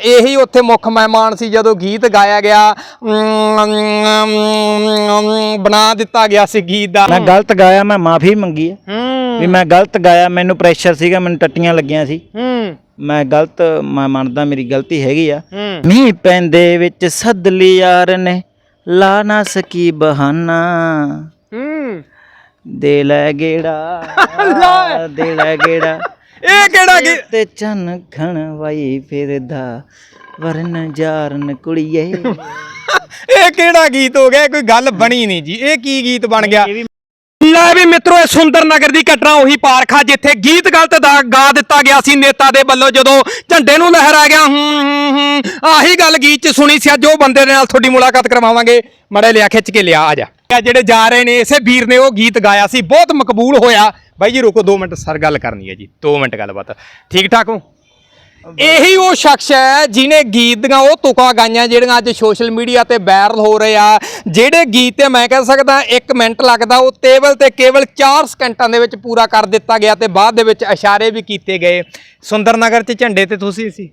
ਇਹੀ ਉੱਥੇ ਮੁੱਖ ਮਹਿਮਾਨ ਸੀ ਜਦੋਂ ਗੀਤ ਗਾਇਆ ਗਿਆ ਬਣਾ ਦਿੱਤਾ ਗਿਆ ਸੀ ਗੀਤ ਦਾ। ਮੈਂ ਗਲਤ ਗਾਇਆ ਮੈਂ ਮਾਫੀ ਮੰਗੀ ਹੈ। ਵੀ ਮੈਂ ਗਲਤ ਗਾਇਆ ਮੈਨੂੰ ਪ੍ਰੈਸ਼ਰ ਸੀਗਾ ਮੈਨੂੰ ਟੱਟੀਆਂ ਲੱਗੀਆਂ ਸੀ। ਮੈਂ ਗਲਤ ਮੈਂ ਮੰਨਦਾ ਮੇਰੀ ਗਲਤੀ ਹੈਗੀ ਆ। ਮੀਂਹ ਪੈਂਦੇ ਵਿੱਚ ਸੱਦ ਲਈ ਯਾਰ ਨੇ ਲਾ ਨਾ ਸਕੀ ਬਹਾਨਾ। ਦੇ ਲੈ ਗੇੜਾ ਦੇ ਲੈ ਗੇੜਾ। ਇਹ ਕਿਹੜਾ ਗੀਤ ਤੇ ਚੰਨ ਖਣ ਵਾਈ ਫਿਰਦਾ ਵਰਨ ਜਾਰਨ ਕੁੜੀਏ। ਇਹ ਕਿਹੜਾ ਗੀਤ ਹੋ ਗਿਆ? ਕੋਈ ਗੱਲ ਬਣੀ ਨਹੀਂ ਜੀ। ਇਹ ਕੀ ਗੀਤ ਬਣ ਗਿਆ? ਲੈ ਵੀ ਮਿੱਤਰੋ ਇਹ ਸੁੰਦਰ ਨਗਰ ਦੀ ਘਟਨਾ ਉਹੀ ਪਾਰਖਾ ਜਿੱਥੇ ਗੀਤ ਗਲਤ ਦਾ ਗਾ ਦਿੱਤਾ ਗਿਆ ਸੀ ਨੇਤਾ ਦੇ ਵੱਲੋਂ ਜਦੋਂ ਝੰਡੇ ਨੂੰ ਲਹਿਰਾ ਗਿਆ ਹੂੰ ਹੂੰ ਹੂੰ ਆਹੀ ਗੱਲ ਗੀਤ ਚ ਸੁਣੀ ਸੀ। ਅੱਜ ਉਹ ਬੰਦੇ ਦੇ ਨਾਲ ਤੁਹਾਡੀ ਮੁਲਾਕਾਤ ਕਰਵਾਵਾਂਗੇ। ਮੜੇ ਲਿਆ ਖਿੱਚ ਕੇ ਲਿਆ ਆ ਜਾ। ਜਿਹੜੇ ਜਾ ਰਹੇ ਨੇ ਇਸੇ ਵੀਰ ਨੇ ਉਹ ਗੀਤ ਗਾਇਆ ਸੀ। ਬਹੁਤ ਮਕਬੂਲ ਹੋਇਆ। ਬਾਈ ਜੀ ਰੁਕੋ 2 ਮਿੰਟ ਸਰ ਗੱਲ ਕਰਨੀ ਹੈ ਜੀ 2 ਮਿੰਟ ਗੱਲਬਾਤ। ਠੀਕ ਠਾਕ ਹੋ? ਇਹੀ ਉਹ ਸ਼ਖਸ ਹੈ ਜਿਨੇ ਗੀਤ ਦੀਆਂ ਉਹ ਤੁਕਾਂ ਗਾਈਆਂ ਜਿਹੜੀਆਂ ਅੱਜ ਸੋਸ਼ਲ ਮੀਡੀਆ ਤੇ ਵਾਇਰਲ ਹੋ ਰਹੇ ਆ। ਜਿਹੜੇ ਗੀਤ ਤੇ ਮੈਂ ਕਹਿ ਸਕਦਾ 1 ਮਿੰਟ ਲੱਗਦਾ, ਉਹ ਟੇਬਲ ਤੇ ਕੇਵਲ 4 ਸਕਿੰਟਾਂ ਦੇ ਵਿੱਚ ਪੂਰਾ ਕਰ ਦਿੱਤਾ ਗਿਆ ਤੇ ਬਾਅਦ ਦੇ ਵਿੱਚ ਇਸ਼ਾਰੇ ਵੀ ਕੀਤੇ ਗਏ। ਸੁੰਦਰਨਗਰ 'ਚ ਝੰਡੇ ਤੇ ਤੁਸੀਂ ਸੀ?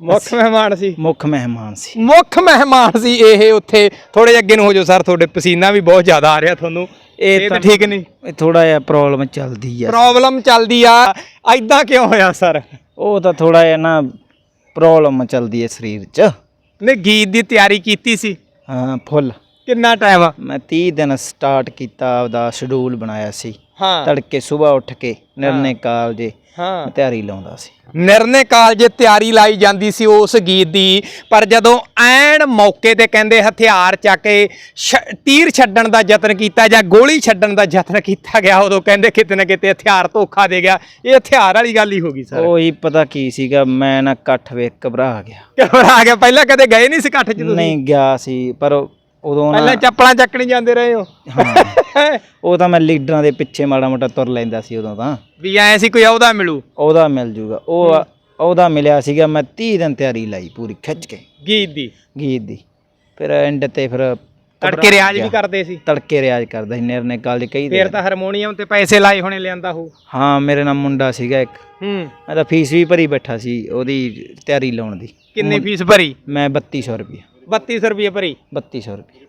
ਮੁੱਖ ਮਹਿਮਾਨ ਸੀ। ਮੁੱਖ ਮਹਿਮਾਨ ਸੀ। ਮੁੱਖ ਮਹਿਮਾਨ ਸੀ ਇਹ ਉੱਥੇ। ਥੋੜੇ ਜਿਹਾ ਅੱਗੇ ਨੂੰ ਹੋ ਜਾਓ ਸਰ ਤੁਹਾਡੇ ਪਸੀਨਾ ਵੀ ਬਹੁਤ ਜ਼ਿਆਦਾ ਆ ਰਿਹਾ ਤੁਹਾਨੂੰ। ਇਹ ਤਾਂ ਤਾਂ- ਠੀਕ ਨਹੀਂ? ਇਹ ਥੋੜਾ ਜਿਹਾ ਪ੍ਰੋਬਲਮ ਚੱਲਦੀ ਆ। ਪ੍ਰੋਬਲਮ ਚੱਲਦੀ ਆ। ਐਦਾਂ ਕਿਉਂ ਹੋਇਆ ਸਰ? ਉਹ ਤਾਂ ਥੋੜਾ ਜਿਹਾ ਨਾ ਪ੍ਰੋਬਲਮ ਚੱਲਦੀ ਹੈ ਸਰੀਰ 'ਚ। ਨੇ ਗੀਤ ਦੀ ਤਿਆਰੀ ਕੀਤੀ ਸੀ? ਹਾਂ ਫੁੱਲ। ਕਿੰਨਾ ਟਾਈਮ ਮੈਂ 30 ਦਿਨ ਸਟਾਰਟ ਕੀਤਾ ਆਪਦਾ ਸ਼ਡਿਊਲ ਬਣਾਇਆ ਸੀ। ਹਾਂ। ਤੜਕੇ ਸਵੇਰ ਉੱਠ ਕੇ ਨਿਰਣੇ ਕਾਲਜੇ ਹਾਂ। ਤਿਆਰੀ ਲਾਉਂਦਾ ਸੀ। ਨਿਰਨੇ ਕਾਲਜੇ ਤਿਆਰੀ ਲਾਈ ਜਾਂਦੀ ਸੀ ਉਸ ਗੀਤ ਦੀ ਪਰ ਜਦੋਂ ਐਨ ਮੌਕੇ ਤੇ ਕਹਿੰਦੇ ਹਥਿਆਰ ਚੱਕ ਕੇ ਤੀਰ ਛੱਡਣ ਦਾ ਯਤਨ ਕੀਤਾ ਜਾਂ ਗੋਲੀ ਛੱਡਣ ਦਾ ਯਤਨ ਕੀਤਾ ਗਿਆ ਉਦੋਂ ਕਹਿੰਦੇ ਕਿਤੇ ਨਾ ਕਿਤੇ ਹਥਿਆਰ ਧੋਖਾ ਦੇ ਗਿਆ। ਇਹ ਹਥਿਆਰ ਵਾਲੀ ਗੱਲ ਹੀ ਹੋ ਗਈ ਸਰ। ਉਹ ਪਤਾ ਕੀ ਸੀਗਾ ਮੈਂ ਨਾ ਇਕੱਠ ਵੇਖ ਘਬਰਾ ਗਿਆ। ਘਬਰਾ ਗਿਆ। ਪਹਿਲਾਂ ਕਦੇ ਗਏ ਨਹੀਂ ਸੀ ਇਕੱਠ 'ਚ ਤੁਸੀਂ? ਨਹੀਂ ਗਿਆ ਸੀ ਪਰ ਉਦੋਂ ਪਹਿਲਾਂ ਚੱਪਲਾਂ ਚੱਕਣੀ ਜਾਂਦੇ ਰਹੇ ਹੋ। ਹਾਂ। ਉਹ ਤਾਂ ਮੈਂ ਲੀਡਰਾਂ ਦੇ ਪਿੱਛੇ ਮਾੜਾ ਮੋਟਾ ਤੁਰ ਲੈਂਦਾ ਸੀ ਉਦੋਂ ਤਾਂ। ਵੀ ਐ ਸੀ ਕੋਈ ਅਹੁਦਾ ਮਿਲੂ? ਉਹਦਾ ਮਿਲ ਜੂਗਾ। ਉਹ ਉਹਦਾ ਮਿਲਿਆ ਸੀਗਾ ਮੈਂ 30 ਦਿਨ ਤਿਆਰੀ ਲਾਈ ਪੂਰੀ ਖਿੱਚ ਕੇ। ਗੀਤ ਦੀ? ਗੀਤ ਦੀ। ਫਿਰ ਐਂਡ ਤੇ ਫਿਰ ਤੜਕੇ ਰਿਆਜ਼ ਵੀ ਕਰਦੇ ਸੀ? ਤੜਕੇ ਰਿਆਜ਼ ਕਰਦਾ ਸੀ ਨਿਰਨੇ ਕਾਲਜ ਕਈ ਫੇਰ ਤਾਂ ਹਾਰਮੋਨੀਅਮ ਤੇ ਪੈਸੇ ਲਾਏ ਹੋਣੇ ਲਿਆਂਦਾ ਹੋ ਹਾਂ ਮੇਰੇ ਨਾਲ ਮੁੰਡਾ ਸੀਗਾ ਇੱਕ। ਹੂੰ। ਮੈਂ ਤਾਂ ਫੀਸ ਵੀ ਭਰੀ ਬੈਠਾ ਸੀ ਉਹਦੀ ਤਿਆਰੀ ਲਾਉਣ ਦੀ। ਕਿੰਨੀ ਫੀਸ ਭਰੀ? ਮੈਂ 3200 ਰੁਪਏ 3200 ਰੁਪਏ ਭਰੀ? 3200 ਰੁਪਏ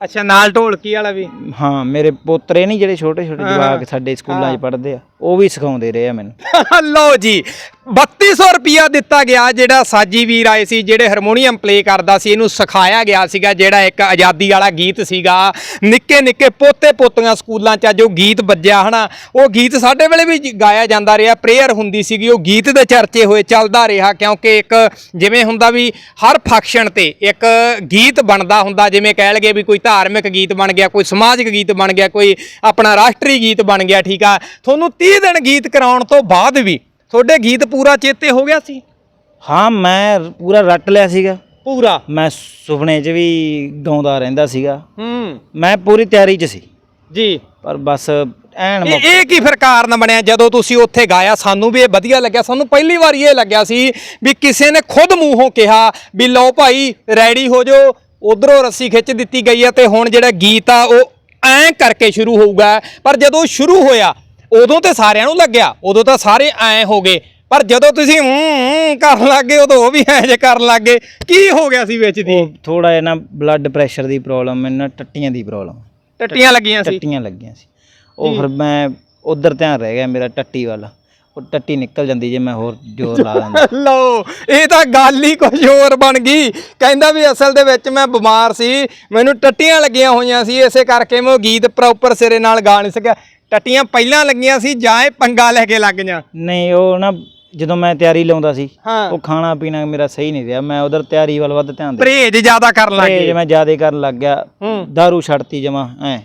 ਅੱਛਾ ਨਾਲ ਢੋਲਕੀ ਵਾਲਾ ਵੀ? ਹਾਂ ਮੇਰੇ ਪੋਤਰੇ ਨਹੀਂ ਜਿਹੜੇ ਛੋਟੇ ਛੋਟੇ ਜਵਾਕ ਸਾਡੇ ਸਕੂਲਾਂ 'ਚ ਪੜ੍ਹਦੇ ਆ। ਉਹ ਵੀ ਸਿਖਾਉਂਦੇ ਰਹੇ ਆ ਮੈਨੂੰ। ਲਓ ਜੀ 3200 ਰੁਪਿਆ ਦਿੱਤਾ ਗਿਆ ਜਿਹੜਾ ਸਾਜੀ ਵੀਰ ਆਏ ਸੀ, ਜਿਹੜੇ ਹਾਰਮੋਨੀਅਮ ਪਲੇ ਕਰਦਾ ਸੀ, ਇਹਨੂੰ ਸਿਖਾਇਆ ਗਿਆ ਸੀਗਾ, ਜਿਹੜਾ ਇੱਕ ਆਜ਼ਾਦੀ ਵਾਲਾ ਗੀਤ ਸੀਗਾ। ਨਿੱਕੇ ਨਿੱਕੇ ਪੋਤੇ ਪੋਤੀਆਂ ਸਕੂਲਾਂ 'ਚ ਜੋ ਗੀਤ ਵੱਜਿਆ, ਹਨਾ? ਉਹ ਗੀਤ ਸਾਡੇ ਵੇਲੇ ਵੀ ਗਾਇਆ ਜਾਂਦਾ ਰਿਹਾ ਪ੍ਰੇਅਰ ਹੁੰਦੀ ਸੀਗੀ, ਉਹ ਗੀਤ ਦੇ ਚਰਚੇ ਹੋਏ, ਚੱਲਦਾ ਰਿਹਾ, ਕਿਉਂਕਿ ਇੱਕ ਜਿਵੇਂ ਹੁੰਦਾ ਵੀ ਹਰ ਫੰਕਸ਼ਨ ਤੇ ਇੱਕ ਗੀਤ ਬਣਦਾ ਹੁੰਦਾ, ਜਿਵੇਂ ਕਹਿ ਲਗੇ ਵੀ ਕੋਈ ਧਾਰਮਿਕ ਗੀਤ ਬਣ ਗਿਆ, ਕੋਈ ਸਮਾਜਿਕ ਗੀਤ ਬਣ ਗਿਆ, ਕੋਈ ਆਪਣਾ ਰਾਸ਼ਟਰੀ ਗੀਤ ਬਣ ਗਿਆ, ਠੀਕ ਆ? ਤੁਹਾਨੂੰ 30 ਦਿਨ ਗੀਤ ਕਰਾਉਣ ਤੋਂ ਬਾਅਦ ਵੀ ਤੁਹਾਡੇ ਗੀਤ ਪੂਰਾ ਚੇਤੇ ਹੋ ਗਿਆ ਸੀ? ਹਾਂ ਮੈਂ ਪੂਰਾ ਰੱਟ ਲਿਆ ਸੀਗਾ। ਪੂਰਾ? ਮੈਂ ਸੁਪਨੇ 'ਚ ਵੀ ਗਾਉਂਦਾ ਰਹਿੰਦਾ ਸੀਗਾ। ਹੂੰ। ਮੈਂ ਪੂਰੀ ਤਿਆਰੀ 'ਚ ਸੀ। ਜੀ। ਪਰ ਬਸ ਐਨ ਇਹ ਇਹ ਕੀ ਫਿਰ ਕਾਰਨ ਬਣਿਆ ਜਦੋਂ ਤੁਸੀਂ ਉੱਥੇ ਗਾਇਆ? ਸਾਨੂੰ ਵੀ ਇਹ ਵਧੀਆ ਲੱਗਿਆ। ਸਾਨੂੰ ਪਹਿਲੀ ਵਾਰੀ ਇਹ ਲੱਗਿਆ ਸੀ ਵੀ ਕਿਸੇ ਨੇ ਖੁਦ ਮੂੰਹੋਂ ਕਿਹਾ ਵੀ ਲਓ ਭਾਈ ਰੈਡੀ ਹੋ ਜਾਓ। ਉਧਰੋਂ ਰੱਸੀ ਖਿੱਚ ਦਿੱਤੀ ਗਈ ਹੈ ਤੇ ਹੁਣ ਜਿਹੜਾ ਗੀਤ ਆ ਉਹ ਐਂ ਕਰਕੇ ਸ਼ੁਰੂ ਹੋਊਗਾ। ਪਰ ਜਦੋਂ ਸ਼ੁਰੂ ਹੋਇਆ ਉਦੋਂ ਤੇ ਸਾਰਿਆਂ ਨੂੰ ਲੱਗਿਆ ਉਦੋਂ ਤਾਂ ਸਾਰੇ ਐਂ ਹੋ ਗਏ। ਪਰ ਜਦੋਂ ਤੁਸੀਂ ਹੂੰ ਕਰਨ ਲੱਗੇ ਉਦੋਂ ਉਹ ਵੀ ਐਂ ਜੇ ਕਰਨ ਲੱਗੇ ਕੀ ਹੋ ਗਿਆ ਸੀ ਵਿੱਚ ਦੀ? ਥੋੜਾ ਜਿਹਾ ਨਾ ਬਲੱਡ ਪ੍ਰੈਸ਼ਰ ਦੀ ਪ੍ਰੋਬਲਮ ਮੈਨੂੰ ਨਾ ਟੱਟੀਆਂ ਦੀ ਪ੍ਰੋਬਲਮ ਟੱਟੀਆਂ ਲੱਗੀਆਂ ਸੀ। ਟੱਟੀਆਂ ਲੱਗੀਆਂ ਸੀ। ਉਹ ਫਿਰ ਮੈਂ ਉਧਰ ਧਿਆਨ ਰਹਿ ਗਿਆ ਮੇਰਾ ਟੱਟੀ ਵਾਲਾ। ਉਹ ਟੱਟੀ ਨਿਕਲ ਜਾਂਦੀ ਜੇ ਮੈਂ ਹੋਰ ਜ਼ੋਰ ਲਾ ਲੈਂਦਾ ਲਓ ਇਹ ਤਾਂ ਗੱਲ ਹੀ ਕੁਝ ਹੋਰ ਬਣ ਗਈ। ਕਹਿੰਦਾ ਵੀ ਅਸਲ ਦੇ ਵਿੱਚ ਮੈਂ ਬਿਮਾਰ ਸੀ ਮੈਨੂੰ ਟੱਟੀਆਂ ਲੱਗੀਆਂ ਹੋਈਆਂ ਸੀ ਇਸੇ ਕਰਕੇ ਮੈਂ ਉਹ ਗੀਤ ਪ੍ਰੋਪਰ ਸਿਰੇ ਨਾਲ ਗਾ ਨਹੀਂ ਸਕਿਆ। ਟੱਟੀਆਂ ਪਹਿਲਾਂ ਲੱਗੀਆਂ ਸੀ ਜਾਂ ਇਹ ਪੰਗਾ ਲੈ ਕੇ ਲੱਗ ਗਈਆਂ? ਨਹੀਂ ਉਹ ਨਾ ਜਦੋਂ ਮੈਂ ਤਿਆਰੀ ਲਾਉਂਦਾ ਸੀ ਉਹ ਖਾਣਾ ਪੀਣਾ ਮੇਰਾ ਸਹੀ ਨਹੀਂ ਰਿਹਾ। ਮੈਂ ਉਧਰ ਤਿਆਰੀ ਵੱਲ ਵੱਧ ਧਿਆਨ ਦੇ ਪਰਹੇਜ ਜ਼ਿਆਦਾ ਕਰਨ ਲੱਗ ਪਰਹੇਜ ਮੈਂ ਜ਼ਿਆਦਾ ਕਰਨ ਲੱਗ ਗਿਆ। ਦਾਰੂ ਛੱਡਤੀ ਜਮਾ ਐ।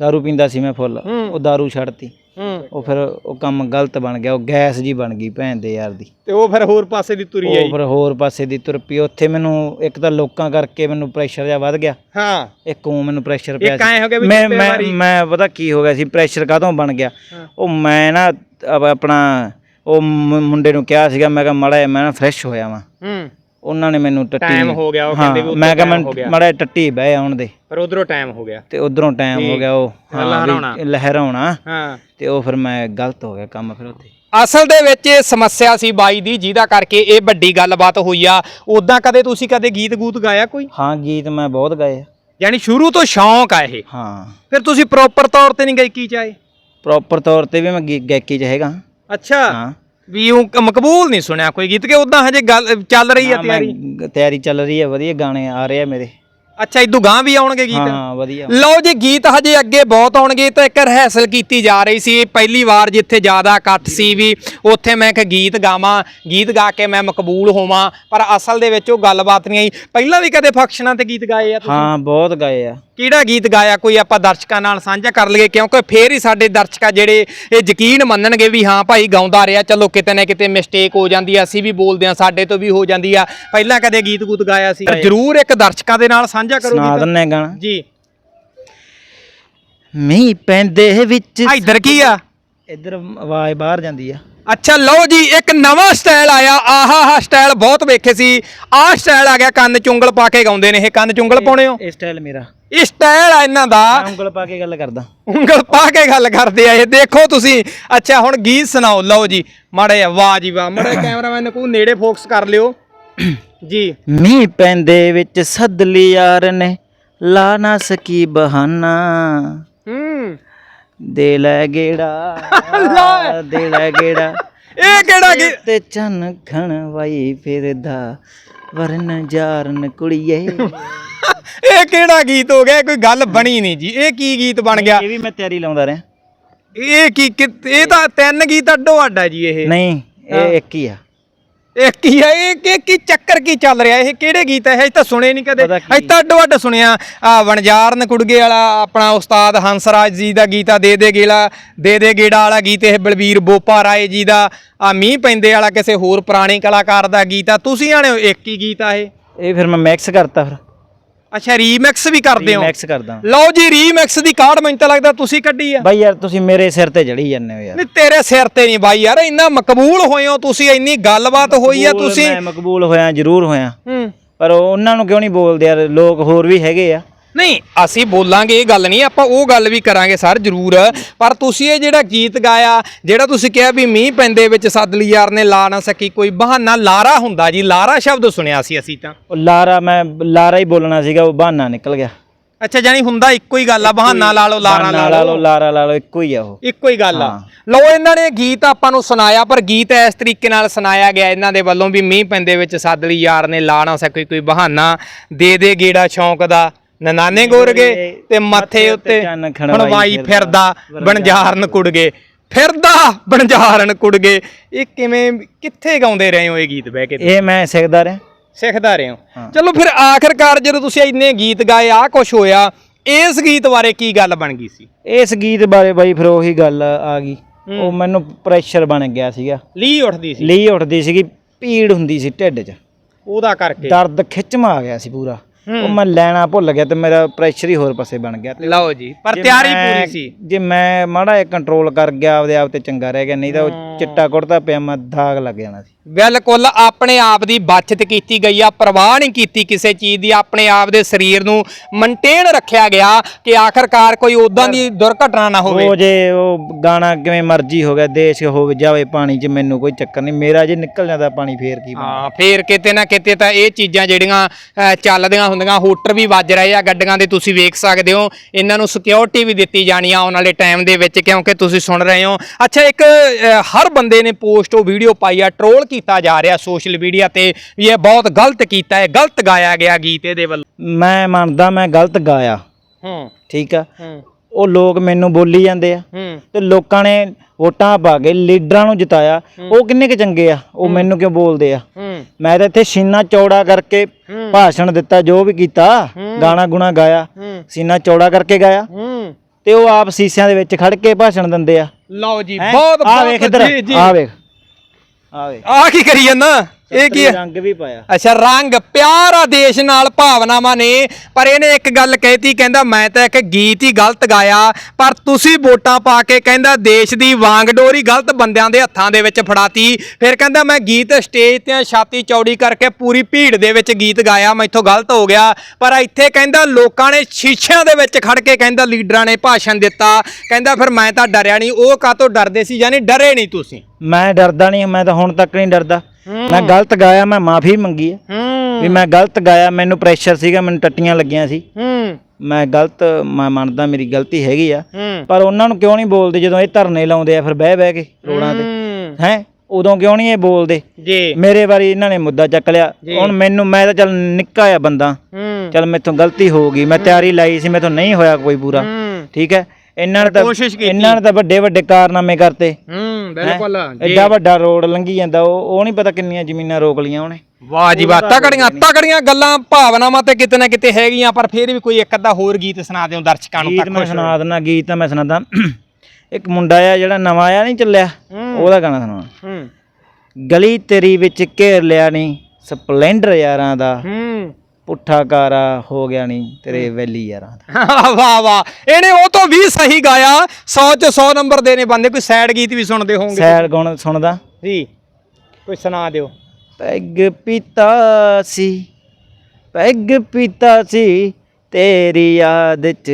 ਦਾਰੂ ਪੀਂਦਾ ਸੀ ਮੈਂ ਫੁੱਲ। ਉਹ ਦਾਰੂ ਛੱਡਤੀ। ਉਹ ਫਿਰ ਉਹ ਕੰਮ ਗਲਤ ਬਣ ਗਿਆ ਉਹ ਗੈਸ ਜੀ ਬਣ ਗਈ ਭੈਣ ਦੇ ਯਾਰ ਦੀ। ਤੇ ਉਹ ਫਿਰ ਹੋਰ ਪਾਸੇ ਦੀ ਤੁਰੀ ਉਹ ਆਈ। ਫਿਰ ਹੋਰ ਪਾਸੇ ਦੀ ਤੁਰ ਪਈ ਉੱਥੇ ਮੈਨੂੰ ਇੱਕ ਤਾਂ ਲੋਕਾਂ ਕਰਕੇ ਮੈਨੂੰ ਪ੍ਰੈਸ਼ਰ ਜਿਹਾ ਵੱਧ ਗਿਆ। ਹਾਂ। ਇੱਕ ਉਹ ਮੈਨੂੰ ਪ੍ਰੈਸ਼ਰ ਪਿਆ ਇੱਕ ਐਂ ਹੋ ਗਿਆ ਵੀ ਮੈਂ ਮੈਂ ਪਤਾ ਕੀ ਹੋ ਗਿਆ ਸੀ ਪ੍ਰੈਸ਼ਰ ਕਾਹਤੋਂ ਬਣ ਗਿਆ? ਹਾਂ। ਉਹ ਮੈਂ ਨਾ ਆਪਣਾ ਉਹ ਮੁ- ਮੁੰਡੇ ਨੂੰ ਕਿਹਾ ਸੀਗਾ ਮੈਂ ਕਿਹਾ ਮੜਾ ਜਿਹਾ ਮੈਂ ਨਾ ਫਰੈਸ਼ ਹੋਇਆ ਵਾਂ। ਹੂੰ। ਉਹਨਾਂ ਨੇ ਮੈਨੂੰ ਟੱਟੀ Time ਹੋ ਗਿਆ, ਉਹ ਹਾਂ, ਕਹਿੰਦੇ ਵੀ ਉੱਥੇ ਮੈਂ ਕਿਹਾ time ਹੋ ਗਿਆ। ਮੈਂ ਮੜਾ ਟੱਟੀ ਬਹਿ ਆਉਣ ਦੇ। ਪਰ ਉਧਰੋਂ ਟਾਈਮ ਹੋ ਗਿਆ। ਤੇ ਉਧਰੋਂ ਟਾਈਮ ਹੋ। ਗਿਆ ਉਹ। ਹਾਂ ਲਹਿਰਾਉਣਾ। ਵੀ ਲਹਿਰਾਉਣਾ। ਹਾਂ। ਤੇ ਉਹ ਫਿਰ ਮੈਂ ਗਲਤ ਹੋ ਗਿਆ ਕੰਮ ਫਿਰ ਉੱਥੇ। ਅਸਲ ਦੇ ਵਿੱਚ ਇਹ ਸਮੱਸਿਆ ਸੀ ਬਾਈ ਦੀ ਜਿਹਦਾ ਕਰਕੇ ਇਹ ਵੱਡੀ ਗੱਲਬਾਤ ਹੋਈ ਆ। ਉਦਾਂ ਕਦੇ ਤੁਸੀਂ ਕਦੇ ਗੀਤ ਗੂਤ ਗਾਇਆ ਕੋਈ? ਹਾਂ ਗੀਤ ਮੈਂ ਬਹੁਤ ਗਾਏ ਆ। ਯਾਨੀ ਸ਼ੁਰੂ ਤੋਂ ਸ਼ੌਂਕ ਆ ਇਹ। ਹਾਂ। ਫਿਰ ਤੁਸੀਂ ਪ੍ਰੋਪਰ ਤੌਰ ਤੇ ਨਹੀਂ ਗਾਇਕੀ ਚ ਆਏ ਪ੍ਰੋਪਰ ਤੌਰ ਤੇ ਵੀ ਮੈਂ ਗੀ- ਗਾਇਕੀ ਚ ਹੈਗਾ। ਅੱਛਾ। ਹਾਂ। ਵੀ ਉਹ ਮਕਬੂਲ ਨਹੀਂ ਸੁਣਿਆ ਕੋਈ ਗੀਤ ਕਿ ਉਦਾਂ ਹਜੇ ਗੱਲ ਚੱਲ ਰਹੀ ਆ ਹਾਂ, ਮੈਂ ਤਿਆਰੀ? ਗ- ਤਿਆਰੀ ਚੱਲ ਰਹੀ ਹੈ ਵਧੀਆ ਗਾਣੇ ਆ ਰਹੇ ਆ ਮੇਰੇ। ਅੱਛਾ ਇਦੋਂ ਗਾਂ ਵੀ ਆਉਣਗੇ ਗੀਤ? ਹਾਂ ਵਧੀਆ। ਲਓ ਜੀ ਗੀਤ ਹਜੇ ਅੱਗੇ ਬਹੁਤ ਆਉਣਗੇ ਤਾਂ ਇੱਕ ਰਿਹਰਸਲ ਕੀਤੀ ਜਾ ਰਹੀ ਸੀ। ਪਹਿਲੀ ਵਾਰ ਜਿੱਥੇ ਜ਼ਿਆਦਾ ਇਕੱਠ ਸੀ ਵੀ ਉੱਥੇ ਮੈਂ ਇੱਕ ਗੀਤ ਗਾਵਾਂ ਗੀਤ ਗਾ ਕੇ ਮੈਂ ਮਕਬੂਲ ਹੋਵਾਂ। ਪਰ ਅਸਲ ਦੇ ਵਿੱਚ ਉਹ ਗੱਲਬਾਤ ਨਹੀਂ ਆਈ। ਪਹਿਲਾਂ ਵੀ ਕਦੇ ਫੰਕਸ਼ਨਾਂ ਤੇ ਗੀਤ ਗਾਏ ਆ ਤੁਸੀਂ? ਹਾਂ ਬਹੁਤ ਗਾਏ ਆ। ਕਿਹੜਾ ਗੀਤ ਗਾਇਆ? ਕੋਈ ਆਪਾਂ ਦਰਸ਼ਕਾਂ ਨਾਲ ਸਾਂਝਾ ਕਰ ਲਈਏ ਕਿਉਂਕਿ ਫੇਰ ਹੀ ਸਾਡੇ ਦਰਸ਼ਕ ਜਿਹੜੇ ਇਹ ਯਕੀਨ ਮੰਨਣਗੇ ਵੀ ਹਾਂ ਭਾਈ ਗਾਉਂਦਾ ਰਿਹਾ। ਚਲੋ ਕਿਤੇ ਨਾ ਕਿਤੇ ਮਿਸਟੇਕ ਹੋ ਜਾਂਦੀ ਆ ਅਸੀਂ ਵੀ ਬੋਲਦੇ ਆ ਸਾਡੇ ਤੋਂ ਵੀ ਹੋ ਜਾਂਦੀ ਆ। ਪਹਿਲਾਂ ਕਦੇ ਗੀਤ ਗੂਤ ਗਾਇਆ ਸੀ? ਜਰੂਰ ਇੱਕ ਦਰਸ਼ਕਾਂ ਦੇ ਨਾਲ ਸਾਂਝਾ ਕਰੋ ਸੁਣਾ ਗੀਤ ਦਿੰਨੇ ਗਾਣਾ। ਜੀ। ਮੀਂਹ ਪੈਂਦੇ ਵਿੱਚ ਆ ਇੱਧਰ ਕੀ ਆ? ਇੱਧਰ ਆਵਾਜ਼ ਬਾਹਰ ਜਾਂਦੀ ਆ। ਅੱਛਾ ਲਓ ਜੀ ਇੱਕ ਨਵਾਂ ਸਟਾਈਲ ਆਇਆ। ਆਹਾ ਹਾ ਸਟਾਈਲ ਬਹੁਤ ਵੇਖੇ ਸੀ। ਆਹ ਸਟਾਈਲ ਆ ਗਿਆ ਕੰਨ ਚੁੰਗਲ ਪਾ ਕੇ ਗਾਉਂਦੇ ਨੇ ਇਹ। ਕੰਨ ਚੁੰਗਲ ਪਾਉਣੇ ਹੋ? ਇਹ ਸਟਾਈਲ ਮੇਰਾ। ਇਹ ਸਟਾਈਲ ਆ ਇਹਨਾਂ ਦਾ। ਮੈਂ ਉਂਗਲ ਪਾ ਕੇ ਗੱਲ ਕਰਦਾ। ਉਂਗਲ ਪਾ ਕੇ ਗੱਲ ਕਰਦੇ ਆ ਇਹ। ਦੇਖੋ ਤੁਸੀਂ। ਅੱਛਾ ਹੁਣ ਗੀਤ ਸੁਣਾਓ। ਲਓ ਜੀ ਮਾੜੇ ਵਾਹ ਜੀ ਵਾਹ ਮਾੜੇ ਕੈਮਰਾਮੈਨ ਨੂੰ ਨੇੜੇ ਫੋਕਸ ਕਰ ਲਿਓ। ਜੀ। ਮੀਂਹ ਪੈਂਦੇ ਵਿੱਚ ਸੱਦ ਲਈ ਯਾਰ ਨੇ ਲਾ ਨਾ ਸਕੀ ਬਹਾਨਾ। ਹੂੰ। ਦੇ ਲੈ ਗੇੜਾ ਦੇ ਲੈ ਗੇੜਾ। ਇਹ ਕਿਹੜਾ ਗੀ ਤੇ ਚੰਨ ਖਣ ਵਾਈ ਫਿਰਦਾ ਵਰਨ ਜਾਰਨ ਕੁੜੀਏ। ਇਹ ਕਿਹੜਾ ਗੀਤ ਹੋ ਗਿਆ? ਕੋਈ ਗੱਲ ਬਣੀ ਨਹੀਂ ਜੀ। ਇਹ ਕੀ ਗੀਤ ਬਣ ਗਿਆ? ਇਹ ਵੀ ਮੈਂ ਤਿਆਰੀ ਲਾਉਂਦਾ ਰਿਹਾ। ਇਹ ਕੀ ਕਿ- ਇਹ ਤਾਂ ਤਿੰਨ ਗੀਤ ਅੱਡੋ ਅੱਡ ਆ ਜੀ ਇਹ। ਨਹੀਂ ਇਹ ਇੱਕ ਹੀ ਆ। ਇਹ ਕੀ ਹੈ ਇਹ ਕੀ ਕੀ ਚੱਕਰ ਕੀ ਚੱਲ ਰਿਹਾ? ਇਹ ਕਿਹੜੇ ਗੀਤ ਹੈ ਇਹ ਤਾਂ ਸੁਣੇ ਨਹੀਂ ਕਦੇ। ਇਹ ਤਾਂ ਅੱਡੋ ਅੱਡ ਸੁਣਿਆ। ਆ ਵਣਜਾਰਨ ਕੁੜਗੇ ਵਾਲਾ ਆਪਣਾ ਉਸਤਾਦ ਹੰਸਰਾਜ ਜੀ ਦਾ ਗੀਤ ਆ ਦੇ ਦੇ ਗੇਲਾ ਦੇ ਦੇ ਗੇੜਾ ਵਾਲਾ ਗੀਤ ਇਹ ਬਲਬੀਰ ਬੋਪਾ ਰਾਏ ਜੀ ਦਾ। ਆ ਮੀਂਹ ਪੈਂਦੇ ਵਾਲਾ ਕਿਸੇ ਹੋਰ ਪੁਰਾਣੇ ਕਲਾਕਾਰ ਦਾ ਗੀਤ ਆ। ਤੁਸੀਂ ਆਣੇ ਇੱਕ ਹੀ ਗੀਤ ਆ ਇਹ? ਇਹ ਫਿਰ ਮੈਂ ਮਿਕਸ ਕਰਤਾ ਫਿਰ। ਅੱਛਾ ਰੀਮਿਕਸ ਵੀ ਕਰਦੇ ਹੋ? ਮਿਕਸ ਕਰਦਾ ਲਓ ਜੀ ਰੀਮਿਕਸ ਦੀ ਕਾਰਡ ਮੈਨੂੰ ਤਾਂ ਲੱਗਦਾ ਤੁਸੀਂ ਕੱਢੀ ਆ। ਬਾਈ ਯਾਰ ਤੁਸੀਂ ਮੇਰੇ ਸਿਰ ਤੇ ਚੜੀ ਜਾਂਦੇ ਹੋ ਯਾਰ। ਨਹੀਂ ਤੇਰੇ ਸਿਰ ਤੇ ਨਹੀਂ ਬਾਈ ਯਾਰ ਇੰਨਾ ਮਕਬੂਲ ਹੋਏ ਹੋ ਤੁਸੀਂ ਇੰਨੀ ਗੱਲਬਾਤ ਹੋਈ ਆ ਤੁਸੀਂ। ਮੈਂ ਮਕਬੂਲ ਹੋਇਆ ਜ਼ਰੂਰ ਹੋਇਆ। ਹੂੰ। ਪਰ ਉਹਨਾਂ ਨੂੰ ਕਿਉਂ ਨਹੀਂ ਬੋਲਦੇ ਯਾਰ ਲੋਕ ਹੋਰ ਵੀ ਹੈਗੇ ਆ। ਨਹੀਂ ਅਸੀਂ ਬੋਲਾਂਗੇ ਇਹ ਗੱਲ ਨਹੀਂ ਆਪਾਂ ਉਹ ਗੱਲ ਵੀ ਕਰਾਂਗੇ ਸਰ ਜ਼ਰੂਰ। ਪਰ ਤੁਸੀਂ ਇਹ ਜਿਹੜਾ ਗੀਤ ਗਾਇਆ ਜਿਹੜਾ ਤੁਸੀਂ ਕਿਹਾ ਵੀ ਮੀਂਹ ਪੈਂਦੇ ਵਿੱਚ ਸਦਲੀ ਯਾਰ ਨੇ ਲਾ ਨਾ ਸਕੀ ਕੋਈ ਬਹਾਨਾ ਲਾਰਾ ਹੁੰਦਾ ਜੀ ਲਾਰਾ ਸ਼ਬਦ ਸੁਣਿਆ ਸੀ ਅਸੀਂ ਤਾਂ। ਉਹ ਲਾਰਾ ਮੈਂ ਲਾਰਾ ਹੀ ਬੋਲਣਾ ਸੀਗਾ ਉਹ ਬਹਾਨਾ ਨਿਕਲ ਗਿਆ। ਅੱਛਾ ਜਾਨੀ ਹੁੰਦਾ ਇੱਕੋ ਹੀ ਗੱਲ ਆ ਬਹਾਨਾ ਲਾ ਲਓ ਲਾਰਾ ਲਾ ਲਾ ਲਓ। ਲਾਰਾ ਲਾ ਲਓ ਇੱਕੋ ਹੀ ਆ ਉਹ। ਇੱਕੋ ਹੀ ਗੱਲ ਆ। ਲਓ ਇਹਨਾਂ ਨੇ ਗੀਤ ਆਪਾਂ ਨੂੰ ਸੁਣਾਇਆ ਪਰ ਗੀਤ ਇਸ ਤਰੀਕੇ ਨਾਲ ਸੁਣਾਇਆ ਗਿਆ ਇਹਨਾਂ ਦੇ ਵੱਲੋਂ ਵੀ ਮੀਂਹ ਪੈਂਦੇ ਵਿੱਚ ਸਦਲੀ ਯਾਰ ਨੇ ਲਾ ਨਾ ਸਕੀ ਕੋਈ ਬਹਾਨਾ ਦੇ ਦੇ ਗੇੜਾ ਸ਼ੌਂਕ ਦਾ ਨਨਾਨੇ ਗੋਰ ਗਏ ਤੇ ਮੱਥੇ ਉੱਤੇ ਖਣਵਾਈ ਫਿਰਦਾ ਬਣਜਾਰਨ ਕੁੜ ਗਏ ਫਿਰਦਾ ਬਣਜਾਰਨ ਕੁੜ ਗਏ ਇਹ ਕਿਵੇਂ ਕਿੱਥੇ ਗਾਉਂਦੇ ਰਹੇ ਹੋ ਇਹ ਗੀਤ ਬਹਿ ਕੇ ਇਹ ਮੈਂ ਸਿੱਖਦਾ ਰਿਹਾ। ਸਿੱਖਦਾ ਰਹੇ ਹੋ। ਚਲੋ ਫਿਰ ਆਖਰਕਾਰ ਜਦੋਂ ਤੁਸੀਂ ਇੰਨੇ ਗੀਤ ਗਾਏ ਆ ਕੁਝ ਹੋਇਆ ਇਸ ਗੀਤ ਬਾਰੇ ਕੀ ਗੱਲ ਬਣ ਗਈ ਸੀ? ਇਸ ਗੀਤ ਬਾਰੇ ਬਾਈ ਫਿਰ ਉਹੀ ਗੱਲ ਆ ਗਈ। ਉਹ ਮੈਨੂੰ ਪ੍ਰੈਸ਼ਰ ਬਣ ਗਿਆ ਸੀਗਾ। ਲੀ ਉੱਠਦੀ ਸੀ। ਲਈ ਉੱਠਦੀ ਸੀਗੀ ਪੀੜ ਹੁੰਦੀ ਸੀ ਢਿੱਡ 'ਚ। ਉਹਦਾ ਕਰਕੇ। ਦਰਦ ਖਿੱਚਮਾ ਆ ਗਿਆ ਸੀ ਪੂਰਾ। ਉਹ ਮੈਂ ਲੈਣਾ ਭੁੱਲ ਗਿਆ ਤੇ ਮੇਰਾ ਪ੍ਰੈਸ਼ਰ ਹੀ ਹੋਰ ਪਾਸੇ ਬਣ ਗਿਆ। ਲਓ ਜੀ ਪਰ ਜੇ ਤਿਆਰੀ ਮੈਂ- ਪੂਰੀ ਸੀ। ਜੇ ਮੈਂ ਮਾੜਾ ਜਿਹਾ ਕੰਟਰੋਲ ਕਰ ਗਿਆ ਆਪਦੇ ਆਪ ਤੇ ਚੰਗਾ ਰਹਿ ਗਿਆ ਨਹੀਂ ਤਾਂ ਉਹ ਚਿੱਟਾ ਕੁੜਤਾ ਪਿਆ ਮੈਂ ਦਾਗ ਲੱਗ ਜਾਣਾ ਸੀ। ਬਿਲਕੁਲ ਆਪਣੇ ਆਪ ਦੀ ਬਚਤ ਕੀਤੀ ਗਈ ਆ ਪਰਵਾਹ ਨਹੀਂ ਕੀਤੀ ਕਿਸੇ ਚੀਜ਼ ਦੀ ਆਪਣੇ ਆਪ ਦੇ ਸਰੀਰ ਨੂੰ ਮੇਨਟੇਨ ਰੱਖਿਆ ਗਿਆ ਕਿ ਆਖਰਕਾਰ ਕੋਈ ਉਦਾਂ ਦੀ ਦੁਰਘਟਨਾ ਨਾ ਹੋਵੇ। ਉਹ ਜੇ ਉਹ ਗਾਣਾ ਕਿਵੇਂ ਮਰਜ਼ੀ ਹੋ ਗਿਆ ਦੇਸ਼ ਹੋਵੇ ਜਾਵੇ ਪਾਣੀ 'ਚ ਮੈਨੂੰ ਕੋਈ ਚੱਕਰ ਨਹੀਂ। ਮੇਰਾ ਜੇ ਨਿਕਲ ਜਾਂਦਾ ਪਾਣੀ ਫੇਰ ਕੀ? ਹਾਂ ਫੇਰ ਕਿਤੇ ਨਾ ਕਿਤੇ ਤਾਂ ਇਹ ਚੀਜ਼ਾਂ ਜਿਹੜੀਆਂ ਅ, ਚੱਲਦੀਆਂ ਹੁੰਦੀਆਂ ਹੋਟਰ ਵੀ ਵੱਜ ਰਹੇ ਆ ਗੱਡੀਆਂ ਦੇ ਤੁਸੀਂ ਵੇਖ ਸਕਦੇ ਹੋ। ਇਹਨਾਂ ਨੂੰ ਸਿਕਿਉਰਿਟੀ ਵੀ ਦਿੱਤੀ ਜਾਣੀ ਆ ਆਉਣ ਵਾਲੇ ਟਾਈਮ ਦੇ ਵਿੱਚ ਕਿਉਂਕਿ ਤੁਸੀਂ ਸੁਣ ਰਹੇ ਹੋ। ਅੱਛਾ ਇੱਕ ਹਰ ਬੰਦੇ ਨੇ ਪੋਸਟ ਉਹ ਵੀਡੀਓ ਪਾਈ ਆ ਟਰੋਲ ਕੀਤਾ ਜਾ ਰਿਹਾ ਸੋਸ਼ਲ ਮੀਡੀਆ ਤੇ। ਵੀ ਇਹ ਬਹੁਤ ਗਲਤ ਕੀਤਾ ਹੈ ਗਲਤ ਗਾਇਆ ਗਿਆ ਗੀਤ ਇਹਦੇ ਵੱਲੋਂ। ਮੈਂ ਮੰਨਦਾ ਮੈਂ ਗਲਤ ਗਾਇਆ। ਹੂੰ। ਠੀਕ ਆ? ਉਹ ਲੋਕ ਮੈਨੂੰ ਬੋਲੀ ਜਾਂਦੇ ਆ। ਤੇ ਲੋਕਾਂ ਨੇ ਵੋਟਾਂ ਪਾ ਕੇ ਲੀਡਰਾਂ ਨੂੰ ਜਿਤਾਇਆ। ਉਹ ਕਿੰਨੇ ਕੁ ਚੰਗੇ ਆ? ਉਹ ਮੈਨੂੰ ਕਿਉਂ ਬੋਲਦੇ ਆ? ਮੈਂ ਤਾਂ ਇੱਥੇ ਸੀਨਾ ਚੌੜਾ ਕਰਕੇ ਭਾਸ਼ਣ ਦਿੱਤਾ ਜੋ ਵੀ ਕੀਤਾ ਗਾਣਾ ਗੁਣਾ ਗਾਇਆ। ਸੀਨਾ ਚੌੜਾ ਕਰਕੇ ਗਾਇਆ। ਤੇ ਉਹ ਆਪ ਸੀਸਿਆਂ ਦੇ ਵਿੱਚ ਖੜ ਕੇ ਭਾਸ਼ਣ ਦਿੰਦੇ ਆ। ਲਓ ਜੀ? ਬਹੁਤ ਆ ਵੇਖ ਇੱਧਰ। ਆ ਵੇਖ। ਆ ਵੇਖ। ਆ ਕੀ ਕਰੀ ਜਾਂਦਾ? ਇਹ ਕੀ ਹੈ ਰੰਗ ਵੀ ਪਾਇਆ। ਅੱਛਾ ਰੰਗ ਪਿਆਰਾ ਦੇਸ਼ ਨਾਲ ਭਾਵਨਾਵਾਂ ਨੇ। ਪਰ ਇਹਨੇ ਇੱਕ ਗੱਲ ਕਹਿਤੀ ਕਹਿੰਦਾ ਮੈਂ ਤਾਂ ਇੱਕ ਗੀਤ ਹੀ ਗਲਤ ਗਾਇਆ ਪਰ ਤੁਸੀਂ ਵੋਟਾਂ ਪਾ ਕੇ ਕਹਿੰਦਾ ਦੇਸ਼ ਦੀ ਵਾਂਗਡੋਰੀ ਗਲਤ ਬੰਦਿਆਂ ਦੇ ਹੱਥਾਂ ਦੇ ਵਿੱਚ ਫੜਾਤੀ। ਫਿਰ ਕਹਿੰਦਾ ਮੈਂ ਗੀਤ ਸਟੇਜ ਤੇ ਛਾਤੀ ਚੌੜੀ ਕਰਕੇ ਪੂਰੀ ਭੀੜ ਦੇ ਵਿੱਚ ਗੀਤ ਗਾਇਆ ਮੈਥੋਂ ਗਲਤ ਹੋ ਗਿਆ। ਪਰ ਇੱਥੇ ਕਹਿੰਦਾ ਲੋਕਾਂ ਨੇ ਸ਼ੀਸ਼ਿਆਂ ਦੇ ਵਿੱਚ ਖੜ ਕੇ ਕਹਿੰਦਾ ਲੀਡਰਾਂ ਨੇ ਭਾਸ਼ਣ ਦਿੱਤਾ। ਕਹਿੰਦਾ ਫਿਰ ਮੈਂ ਤਾਂ ਡਰਿਆ ਨਹੀਂ ਉਹ ਕਾਹਤੋਂ ਡਰਦੇ ਸੀ? ਯਾਨੀ ਡਰੇ ਨਹੀਂ ਤੁਸੀਂ? ਮੈਂ ਡਰਦਾ ਨਹੀਂ ਮੈਂ ਤਾਂ ਹੁਣ ਤੱਕ ਨਹੀਂ ਡਰਦਾ। ਮੈਂ ਗਲਤ ਗਾਇਆ ਮੈਂ ਮਾਫੀ ਮੰਗੀ ਹੈ। ਵੀ ਮੈਂ ਗਲਤ ਗਾਇਆ ਮੈਨੂੰ ਪ੍ਰੈਸ਼ਰ ਸੀਗਾ ਮੈਨੂੰ ਟੱਟੀਆਂ ਲੱਗੀਆਂ ਸੀ। ਮੈਂ ਗਲਤ ਮੈਂ ਮੰਨਦਾ ਮੇਰੀ ਗਲਤੀ ਹੈਗੀ ਆ। ਪਰ ਉਹਨਾਂ ਨੂੰ ਕਿਉਂ ਨਹੀਂ ਬੋਲਦੇ ਜਦੋਂ ਇਹ ਧਰਨੇ ਲਾਉਂਦੇ ਆ ਫਿਰ ਬਹਿ ਬਹਿ ਕੇ ਰੋਡਾਂ ਤੇ? ਹੂੰ। ਉਦੋਂ ਕਿਉਂ ਨਹੀਂ ਇਹ ਬੋਲਦੇ? ਜੀ। ਮੇਰੇ ਵਾਰੀ ਇਹਨਾਂ ਨੇ ਮੁੱਦਾ ਚੱਕ ਲਿਆ। ਹੁਣ ਮੈਨੂੰ ਮੈਂ ਤਾਂ ਚੱਲ ਨਿੱਕਾ ਆ ਬੰਦਾ। ਚੱਲ ਮੇਥੋਂ ਗਲਤੀ ਹੋ ਗਈ। ਮੈਂ ਤਿਆਰੀ ਲਾਈ ਸੀ ਮੇਥੋਂ ਨਹੀਂ ਹੋਇਆ ਕੋਈ ਪੂਰਾ। ਠੀਕ ਹੈ? ਇਹਨਾਂ ਨੇ ਤਾਂ। ਇਹਨਾਂ ਨੇ ਤਾਂ ਵੱਡੇ ਵੱਡੇ ਕਾਰਨਾਮੇ ਕਰਤੇ? ਬਿਲਕੁਲ ਜੀ ਐਡਾ ਵੱਡਾ ਰੋਡ ਲੰਘੀ ਜਾਂਦਾ ਉਹ ਉਹ ਨਹੀਂ ਪਤਾ ਕਿੰਨੀਆਂ ਜ਼ਮੀਨਾਂ ਰੋਕ ਲੀਆਂ ਉਹਨੇ। ਵਾਹ ਜੀ ਵਾਹ ਤਕੜੀਆਂ ਤਕੜੀਆਂ ਗੱਲਾਂ ਭਾਵਨਾਵਾਂ ਤੇ ਕਿਤੇ ਨਾ ਕਿਤੇ ਹੈਗੀਆਂ ਪਰ ਫਿਰ ਵੀ ਕੋਈ ਇੱਕ ਅੱਧਾ ਹੋਰ ਗੀਤ ਸੁਣਾ ਦਿਓ ਦਰਸ਼ਕਾਂ ਨੂੰ ਗੀਤ ਤੱਕ ਮੈਂ ਸੁਣਾ ਦਿੰਦਾ ਗੀਤ ਤਾਂ ਮੈਂ ਸੁਣਾਦਾ ਇੱਕ ਮੁੰਡਾ ਆ ਜਿਹੜਾ ਨਵਾਂ ਆ ਨਹੀਂ ਚੱਲਿਆ ਉਹਦਾ ਗਾਣਾ ਸੁਣਾਉਣਾ। ਹੂੰ। ਗਲੀ ਤੇਰੀ ਵਿੱਚ ਘੇਰ ਲਿਆ ਨਹੀਂ ਸਪਲੈਂਡਰ ਯਾਰਾਂ ਦਾ। ਹੂੰ। ਪੁੱਠਾ ਕਾਰਾ ਹੋ ਗਿਆ ਨਹੀਂ ਤੇਰੇ ਵੈਲੀ ਯਾਰਾਂ ਦਾ। ਵਾਹ ਵਾਹ। ਇਹਨੇ ਉਹ ਤੋਂ ਵੀ ਸਹੀ ਗਾਇਆ 100 ਚ 100 ਨੰਬਰ ਦੇਣੇ ਬੰਦੇ ਕੋਈ ਸੈਡ ਗੀਤ ਵੀ ਸੁਣਦੇ ਹੋਵੋਗੇ ਸੈਡ ਗਾਣਾ ਸੁਣਦਾ? ਜੀ ਕੋਈ ਸੁਣਾ ਦਿਓ। ਪੈਗ ਪੀਤਾ ਸੀ ਪੈਗ ਪੀਤਾ ਸੀ ਤੇਰੀ ਯਾਦ ਚ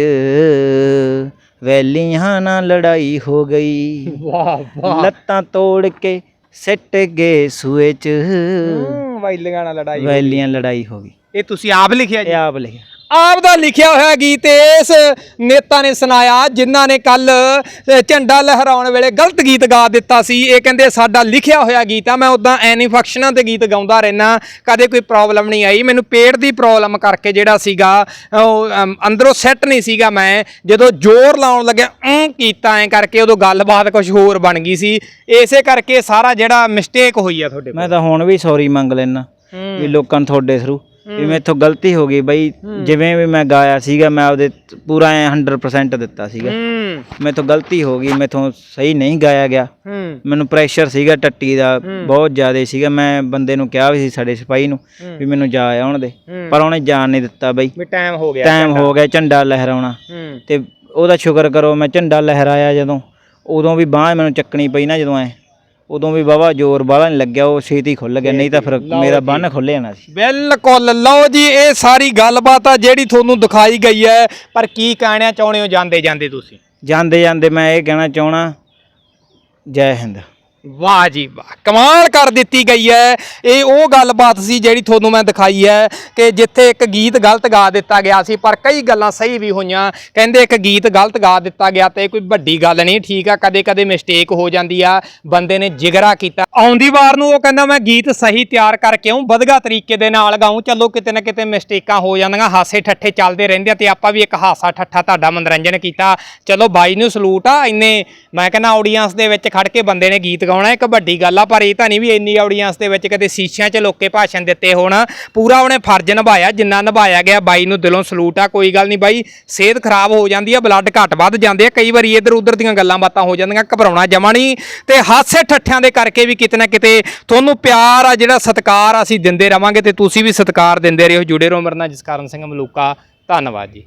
ਵੈਲੀਆਂ ਨਾਲ ਲੜਾਈ ਹੋ ਗਈ। ਵਾਹ ਲੱਤਾਂ ਤੋੜ ਕੇ ਸਿੱਟ ਗਏ ਸੂਏ ਚ। ਹੂੰ ਵਾਈਲੀਆਂ ਨਾਲ ਲੜਾਈ ਵੈਲੀਆਂ ਲੜਾਈ ਹੋ ਗਈ। ਇਹ ਤੁਸੀਂ ਆਪ ਲਿਖਿਆ ਜੀ? ਇਹ ਆਪ ਲਿਖਿਆ। ਆਪ ਦਾ ਲਿਖਿਆ ਹੋਇਆ ਗੀਤ ਇਸ ਨੇਤਾ ਨੇ ਸੁਣਾਇਆ ਜਿਨ੍ਹਾਂ ਨੇ ਕੱਲ ਝੰਡਾ ਲਹਿਰਾਉਣ ਵੇਲੇ ਗਲਤ ਗੀਤ ਗਾ ਦਿੱਤਾ ਸੀ। ਇਹ ਕਹਿੰਦੇ ਸਾਡਾ ਲਿਖਿਆ ਹੋਇਆ ਗੀਤ ਆ ਮੈਂ ਉਦਾਂ ਐਨੀ ਫੰਕਸ਼ਨਾਂ ਤੇ ਗੀਤ ਗਾਉਂਦਾ ਰਹਿਣਾ ਕਦੇ ਕੋਈ ਪ੍ਰੋਬਲਮ ਨਹੀਂ ਆਈ। ਮੈਨੂੰ ਪੇਟ ਦੀ ਪ੍ਰੋਬਲਮ ਕਰਕੇ ਜਿਹੜਾ ਸੀਗਾ ਉਹ ਅੰਦਰੋਂ ਸੈੱਟ ਨਹੀਂ ਸੀਗਾ ਮੈਂ ਜਦੋਂ ਜ਼ੋਰ ਲਾਉਣ ਲੱਗਿਆ ਅੰ ਕੀਤਾ ਐ ਕਰਕੇ ਉਦੋਂ ਗੱਲਬਾਤ ਕੁਝ ਹੋਰ ਬਣ ਗਈ ਸੀ। ਇਸੇ ਕਰਕੇ ਸਾਰਾ ਜਿਹੜਾ ਮਿਸਟੇਕ ਹੋਈ ਆ ਤੁਹਾਡੇ ਮੈਂ ਤਾਂ ਹੁਣ ਵੀ ਸੌਰੀ ਮੰਗ ਲੈਣਾ। ਵੀ ਲੋਕਾਂ ਨੂੰ ਤੁਹਾਡੇ ਥਰੂ ਵੀ ਮੇਥੋਂ ਗਲਤੀ ਹੋ ਗਈ ਬਈ ਜਿਵੇਂ ਵੀ ਮੈਂ ਗਾਇਆ ਸੀਗਾ ਮੈਂ ਆਪਦੇ ਪੂਰਾ ਐ 100% ਦਿੱਤਾ ਸੀਗਾ। ਮੇਥੋਂ ਗਲਤੀ ਹੋ ਗਈ ਮੇਥੋਂ ਸਹੀ ਨਹੀਂ ਗਾਇਆ ਗਿਆ। ਮੈਨੂੰ ਪ੍ਰੈਸ਼ਰ ਸੀਗਾ ਟੱਟੀ ਦਾ ਬਹੁਤ ਜ਼ਿਆਦਾ ਸੀਗਾ। ਮੈਂ ਬੰਦੇ ਨੂੰ ਕਿਹਾ ਵੀ ਸੀ ਸਾਡੇ ਸਿਪਾਹੀ ਨੂੰ ਵੀ ਮੈਨੂੰ ਜਾ ਆਉਣ ਦੇ। ਪਰ ਉਹਨੇ ਜਾਣ ਨਹੀਂ ਦਿੱਤਾ ਬਈ। ਵੀ ਟਾਈਮ ਹੋ ਗਿਆ ਟਾਈਮ ਹੋ ਗਿਆ ਝੰਡਾ ਲਹਿਰਾਉਣਾ। ਤੇ ਉਹਦਾ ਸ਼ੁਕਰ ਕਰੋ ਮੈਂ ਝੰਡਾ ਲਹਿਰਾਇਆ ਜਦੋਂ। ਉਦੋਂ ਵੀ ਬਾਹ ਮੈਨੂੰ ਚੱਕਣੀ ਪਈ ਨਾ ਜਦੋਂ ਐ। ਉਦੋਂ ਵੀ ਬਾਵਾ ਜ਼ੋਰ ਬਾਹਲਾ ਨਹੀਂ ਲੱਗਿਆ ਉਹ ਛੇਤੀ ਖੁੱਲ ਗਿਆ ਨਹੀਂ ਤਾਂ ਫਿਰ ਮੇਰਾ ਬੰਨ ਖੁੱਲ ਜਾਣਾ ਸੀ। ਬਿਲਕੁਲ ਲਓ ਜੀ ਇਹ ਸਾਰੀ ਗੱਲਬਾਤ ਆ ਜਿਹੜੀ ਤੁਹਾਨੂੰ ਦਿਖਾਈ ਗਈ ਹੈ ਪਰ ਕੀ ਕਹਿਣਾ ਚਾਹੁੰਦੇ ਹੋ ਜਾਂਦੇ ਜਾਂਦੇ ਤੁਸੀਂ? ਜਾਂਦੇ ਜਾਂਦੇ ਮੈਂ ਇਹ ਕਹਿਣਾ ਚਾਹਣਾ ਜੈ ਹਿੰਦ। ਵਾਹ ਜੀ ਵਾਹ, ਕਮਾਲ ਕਰ ਦਿੱਤੀ ਗਈ ਹੈ। ਇਹ ਉਹ ਗੱਲਬਾਤ ਸੀ ਜਿਹੜੀ ਤੁਹਾਨੂੰ ਮੈਂ ਦਿਖਾਈ ਹੈ ਕਿ ਜਿੱਥੇ ਇੱਕ ਗੀਤ ਗਲਤ ਗਾ ਦਿੱਤਾ ਗਿਆ ਸੀ, ਪਰ ਕਈ ਗੱਲਾਂ ਸਹੀ ਵੀ ਹੋਈਆਂ। ਕਹਿੰਦੇ ਇੱਕ ਗੀਤ ਗਲਤ ਗਾ ਦਿੱਤਾ ਗਿਆ ਤੇ ਇਹ ਕੋਈ ਵੱਡੀ ਗੱਲ ਨਹੀਂ, ਠੀਕ ਆ ਕਦੇ ਕਦੇ ਮਿਸਟੇਕ ਹੋ ਜਾਂਦੀ ਆ, ਬੰਦੇ ਨੇ ਜਿਗਰਾ ਕੀਤਾ। ਆਉਂਦੀ ਵਾਰ ਨੂੰ ਉਹ ਕਹਿੰਦਾ, ਮੈਂ ਗੀਤ ਸਹੀ ਤਿਆਰ ਕਰਕੇ ਆਉਂ ਵਧਗਾ ਤਰੀਕੇ ਦੇ ਨਾਲ ਗਾਉਂ ਚਲੋ ਕਿਤੇ ਨਾ ਕਿਤੇ ਮਿਸਟੇਕਾਂ ਹੋ ਜਾਂਦੀਆਂ, ਹਾਸੇ ਠੱਠੇ ਚੱਲਦੇ ਰਹਿੰਦੇ ਆ ਤੇ ਆਪਾਂ ਵੀ ਇੱਕ ਹਾਸਾ ਠੱਠਾ ਤੁਹਾਡਾ ਮਨੋਰੰਜਨ ਕੀਤਾ। ਚਲੋ ਬਾਈ ਨੂੰ ਸਲੂਟ ਆ, ਇੰਨੇ, ਮੈਂ ਕਹਿੰਦਾ ਆਡੀਅנס ਦੇ ਵਿੱਚ ਖੜ ਕੇ ਬੰਦੇ ਨੇ ਗੀਤ ਗਾਉਣਾ ਇੱਕ ਵੱਡੀ ਗੱਲ ਆ, ਪਰ ਇਹ ਤਾਂ ਨਹੀਂ ਵੀ ਇੰਨੀ ਆਡੀਅנס ਦੇ ਵਿੱਚ ਕਦੇ ਸ਼ੀਸ਼ਿਆਂ 'ਚ ਲੋਕੇ ਭਾਸ਼ਣ ਦਿੱਤੇ ਹੋਣ। ਪੂਰਾ ਉਹਨੇ ਫਰਜ਼ ਨਿਭਾਇਆ, ਜਿੰਨਾ ਨਿਭਾਇਆ ਗਿਆ, ਬਾਈ ਨੂੰ ਦਿਲੋਂ ਸਲੂਟ ਆ, ਕੋਈ ਗੱਲ ਨਹੀਂ ਬਾਈ, ਸਿਹਤ ਖਰਾਬ ਹੋ ਜਾਂਦੀ ਆ ਬਲੱਡ ਘੱਟ ਵੱਧ ਜਾਂਦੇ ਆ, ਕਈ ਵਾਰੀ ਇੱਧਰ ਉੱਧਰ ਦੀਆਂ ਗੱਲਾਂ ਬਾਤਾਂ ਹੋ ਜਾਂਦੀਆਂ, ਘਬਰਾਉਣਾ ਜਮਾ ਨਹੀਂ। ਤੇ ਹਾਸੇ ਠੱਠਿਆਂ ਦੇ ਕਰਕੇ ਵੀ ਕਿਤੇ ਨਾ ਕਿਤੇ ਤੁਹਾਨੂੰ ਪਿਆਰ ਆ, ਜਿਹੜਾ ਸਤਿਕਾਰ ਆ ਅਸੀਂ ਦਿੰਦੇ ਰਵਾਂਗੇ, ਤੇ ਤੁਸੀਂ ਵੀ ਸਤਿਕਾਰ ਦਿੰਦੇ ਰਹੋ, ਜੁੜੇ ਰਹੋ ਮੇਰੇ ਨਾਲ ਜਸਕਰਨ ਸਿੰਘ ਮਲੂਕਾ ਧੰਨਵਾਦ ਜੀ।